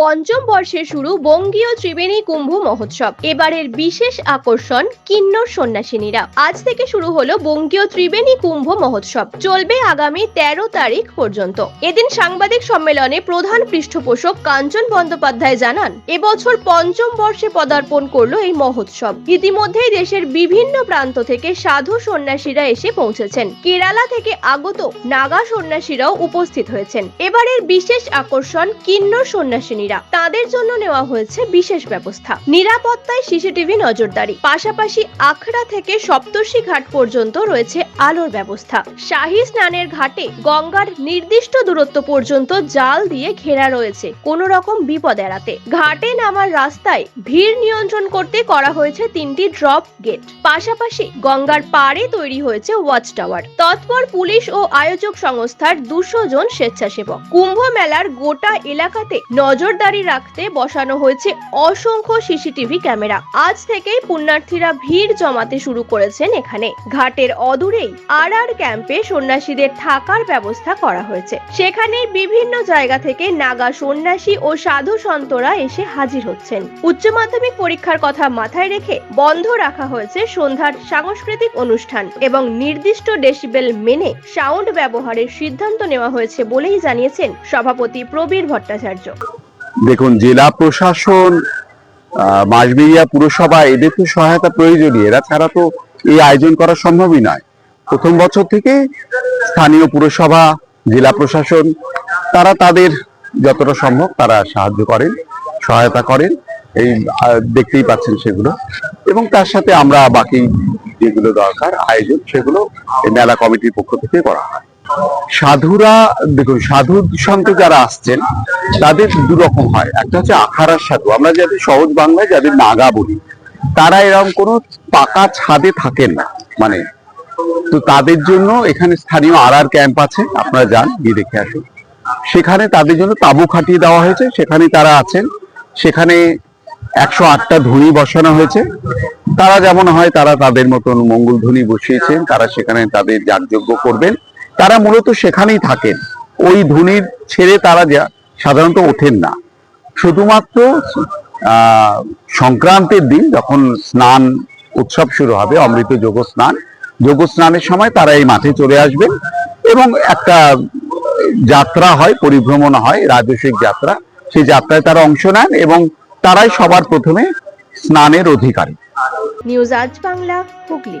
পঞ্চম বর্ষে শুরু বঙ্গীয় ত্রিবেণী কুম্ভ মহোৎসব। এবারের বিশেষ আকর্ষণ কিন্নর সন্ন্যাসিনীরা। আজ থেকে শুরু হলো বঙ্গীয় ত্রিবেণী কুম্ভ মহোৎসব। চলবে আগামী তেরো তারিখ পর্যন্ত। এদিন সাংবাদিক সম্মেলনে প্রধান পৃষ্ঠপোষক কাঞ্চন বন্দ্যোপাধ্যায় জানান, এবছর পঞ্চম বর্ষে পদার্পণ করল এই মহোৎসব। ইতিমধ্যেই দেশের বিভিন্ন প্রান্ত থেকে সাধু সন্ন্যাসীরা এসে পৌঁছেছেন। কেরালা থেকে আগত নাগা সন্ন্যাসীরাও উপস্থিত হয়েছেন। এবারের বিশেষ আকর্ষণ কিন্নর সন্ন্যাসিনীরা তাদের জন্য নেওয়া হয়েছে বিশেষ ব্যবস্থা। নিরাপত্তায় সিসিটিভি নজরদারি। পাশাপাশি আখড়া থেকে সপ্তর্ষি ঘাট পর্যন্ত রয়েছে আলোর ব্যবস্থা। শাহী স্নানের ঘাটে গঙ্গার নির্দিষ্ট দূরত্ব পর্যন্ত জাল দিয়ে ঘেরা রয়েছে কোনো রকম বিপদ এড়াতে। ঘাটে নামার রাস্তায় ভিড় নিয়ন্ত্রণ করতে করা হয়েছে তিনটি ড্রপ গেট। পাশাপাশি গঙ্গার পাড়ে তৈরি হয়েছে ওয়াচ টাওয়ার তৎপর পুলিশ ও আয়োজক সংস্থার দুশো জন স্বেচ্ছাসেবক। কুম্ভ মেলার গোটা এলাকাতে নজরদারি রাখতে বসানো হয়েছে অসংখ্য সিসিটিভি ক্যামেরা। আজ থেকেই পুণ্যার্থীরা ভিড় জমাতে শুরু করেছেন এখানে। ঘাটের অদূরেই আর আর ক্যাম্পে সন্ন্যাসীদের থাকার ব্যবস্থা করা হয়েছে। সেখানে বিভিন্ন জায়গা থেকে নাগা সন্ন্যাসী ও সাধু সন্তরা এসে হাজির হচ্ছেন। উচ্চ মাধ্যমিক পরীক্ষার কথা মাথায় রেখে বন্ধ রাখা হয়েছে সন্ধ্যার সাংস্কৃতিক অনুষ্ঠান এবং নির্দিষ্ট ডেসিবেল মেনে সাউন্ড ব্যবহারের সিদ্ধান্ত নেওয়া হয়েছে বলেই জানিয়েছেন সভাপতি প্রবীর ভট্টাচার্য। দেখুন, জেলা প্রশাসন মাসবেরিয়া পুরসভা, এদের তো সহায়তা প্রয়োজনীয়। এরা ছাড়া তো এই আয়োজন করা সম্ভবই নয়। প্রথম বছর থেকে স্থানীয় পুরসভা, জেলা প্রশাসন, তারা তাদের যতটা সম্ভব তারা সাহায্য করেন, সহায়তা করেন। এই দেখতেই পাচ্ছেন সেগুলো। এবং তার সাথে আমরা বাকি যেগুলো দরকার, আয়োজন, সেগুলো মেলা কমিটির পক্ষ থেকে করা হয়। সাধুরা, দেখুন, সাধু সন্ত যারা আসছেন, তাদের দু রকম হয়। একটা হচ্ছে আখাড়ার সাধু। আমরা যাদের সহজ বাংলায় যাদের নাগা বলি, তারা এরকম কোনো পাকা ছাদে থাকেন না। মানে তো তাদের জন্য এখানে স্থানীয় আর আর ক্যাম্প আছে, আপনারা যান, গিয়ে দেখে আসুন। সেখানে তাদের জন্য তাঁবু খাটিয়ে দেওয়া হয়েছে। সেখানে তারা আছেন। সেখানে একশো আটটা ধনী বসানো হয়েছে। তারা যেমন হয়, তারা তাদের মতন মঙ্গল ধ্বনি বসিয়েছেন। তারা সেখানে তাদের যাগযজ্ঞ করবেন। তারা মূলত সেখানেই থাকেন। ওই ধুনির ছেড়ে তারা যা- সাধারণত ওঠেন না। শুধুমাত্র সংক্রান্তির দিন যখন স্নান উৎসব শুরু হবে, অমৃত যোগ স্নান যোগ স্নানের সময় তারা এই মাঠে চলে আসবেন এবং একটা যাত্রা হয়, পরিভ্রমণ হয় রাজস্বিক যাত্রা। সেই যাত্রায় তারা অংশ নেন এবং তারাই সবার প্রথমে স্নানের অধিকারী। নিউজ আজ বাংলা, হুগলি।